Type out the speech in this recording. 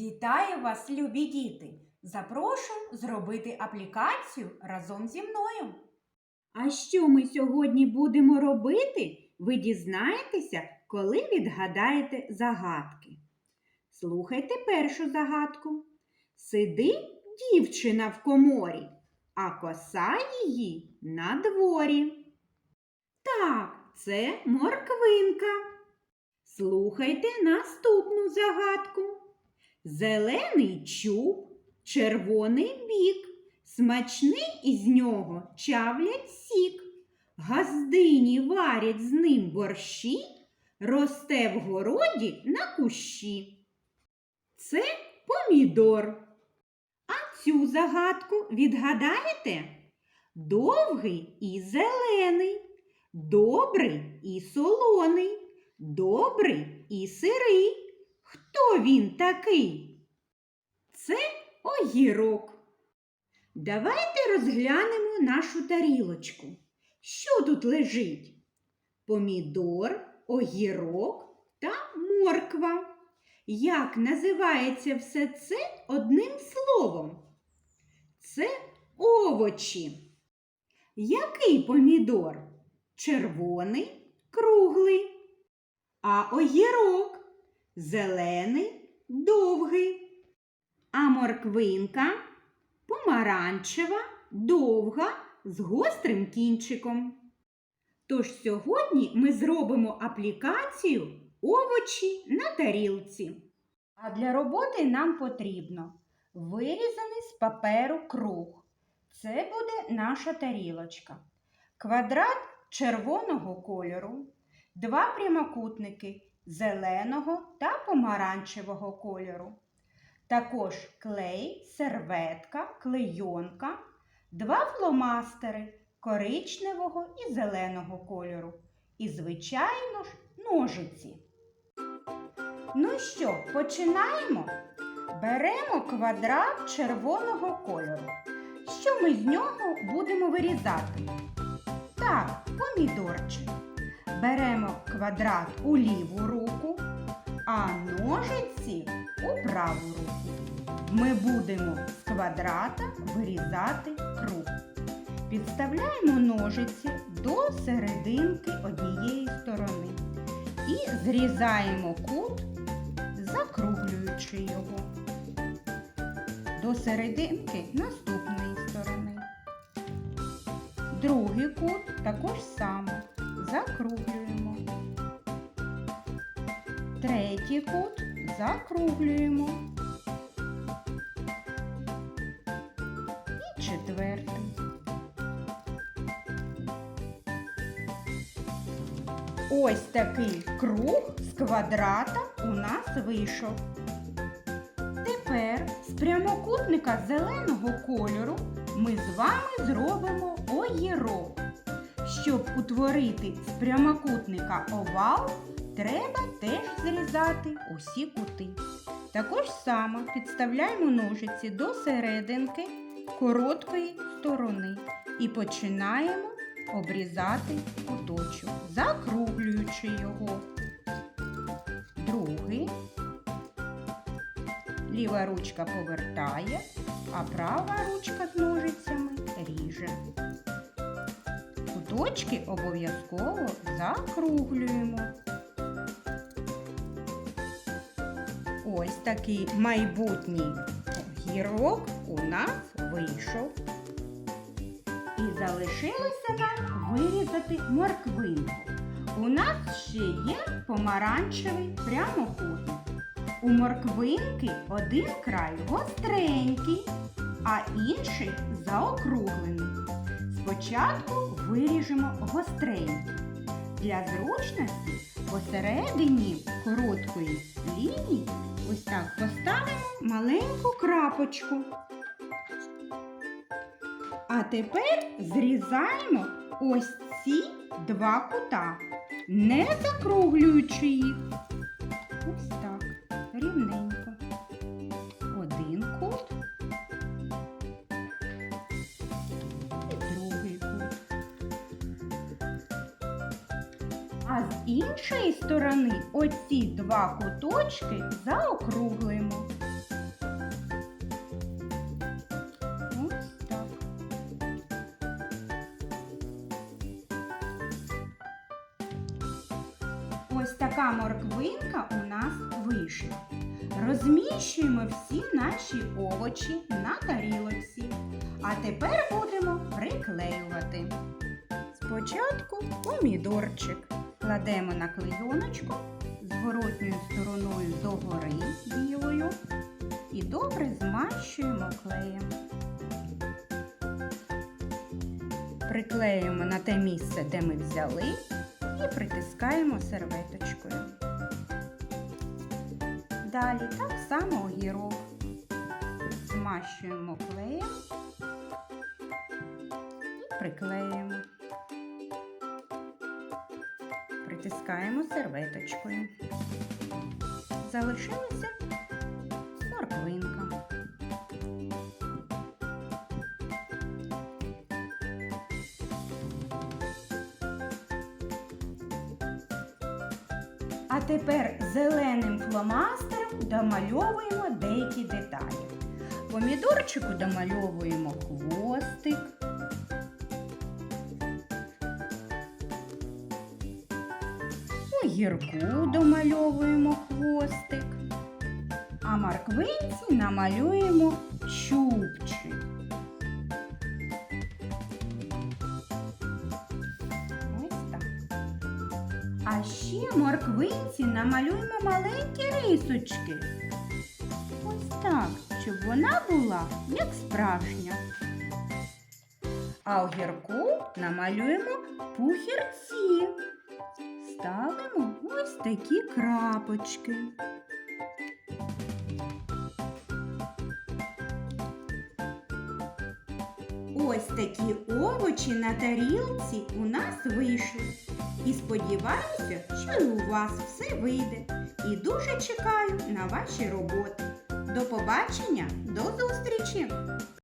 Вітаю вас, любі діти! Запрошую зробити аплікацію разом зі мною. А що ми сьогодні будемо робити, ви дізнаєтеся, коли відгадаєте загадки. Слухайте першу загадку. Сидить дівчина в коморі, а коса її на дворі. Так, це морквинка. Слухайте наступну загадку. Зелений чуб, червоний бік, смачний із нього чавлять сік. Газдині варять з ним борщі, росте в городі на кущі. Це помідор. А цю загадку відгадаєте? Довгий і зелений, добрий і солоний, добрий і сирий. Хто він такий? Це огірок. Давайте розглянемо нашу тарілочку. Що тут лежить? Помідор, огірок та морква. Як називається все це одним словом? Це овочі. Який помідор? Червоний, круглий. А огірок? Зелений, довгий. А морквинка помаранчева, довга, з гострим кінчиком. Тож сьогодні ми зробимо аплікацію овочі на тарілці. А для роботи нам потрібно вирізаний з паперу круг. Це буде наша тарілочка. Квадрат червоного кольору, два прямокутники зеленого та помаранчевого кольору. Також клей, серветка, клейонка, два фломастери коричневого і зеленого кольору. І, звичайно ж, ножиці. Ну що, починаємо? Беремо квадрат червоного кольору. Що ми з нього будемо вирізати? Так, помідорчик. Беремо квадрат у ліву руку, а ножиці у праву руку. Ми будемо з квадрата вирізати круг. Підставляємо ножиці до серединки однієї сторони і зрізаємо кут, закруглюючи його до серединки наступної сторони. Другий кут також саме закруглюємо. Третій кут закруглюємо. І четвертий. Ось такий круг з квадрата у нас вийшов. Тепер з прямокутника зеленого кольору ми з вами зробимо огірок. Щоб утворити з прямокутника овал, треба теж зрізати усі кути. Також само підставляємо ножиці до серединки короткої сторони і починаємо обрізати куточок, закруглюючи його. Другий. Ліва ручка повертає, а права ручка з ножицями ріже. Куточки обов'язково закруглюємо. Ось такий майбутній гірок у нас вийшов. І залишилося нам вирізати морквинку. У нас ще є помаранчевий прямокутник. У морквинки один край гостренький, а інший заокруглений. Спочатку виріжемо гостренький. Для зручності посередині короткої лінії ось так поставимо маленьку крапочку. А тепер зрізаємо ось ці два кута, не закруглюючи їх. А з іншої сторони оці два куточки заокруглимо. Ось так. Ось така морквинка у нас вийшла. Розміщуємо всі наші овочі на тарілочці. А тепер будемо приклеювати. Спочатку помідорчик кладемо на клейоночку зворотньою стороною догори білою і добре змащуємо клеєм. Приклеюємо на те місце, де ми взяли, і притискаємо серветочкою. Далі так само огірок. Змащуємо клеєм і приклеюємо. Притискаємо серветочкою. Залишилася морквинка. А тепер зеленим фломастером домальовуємо деякі деталі. Помідорчику домальовуємо хвостик. Огірку домальовуємо хвостик. А морквинці намалюємо чубчик. Ось так. А ще морквинці намалюємо маленькі рисочки. Ось так, щоб вона була як справжня. А огірку намалюємо пухірці. Ставимо ось такі крапочки. Ось такі овочі на тарілці у нас вийшли. І сподіваюся, що у вас все вийде. І дуже чекаю на ваші роботи. До побачення, до зустрічі!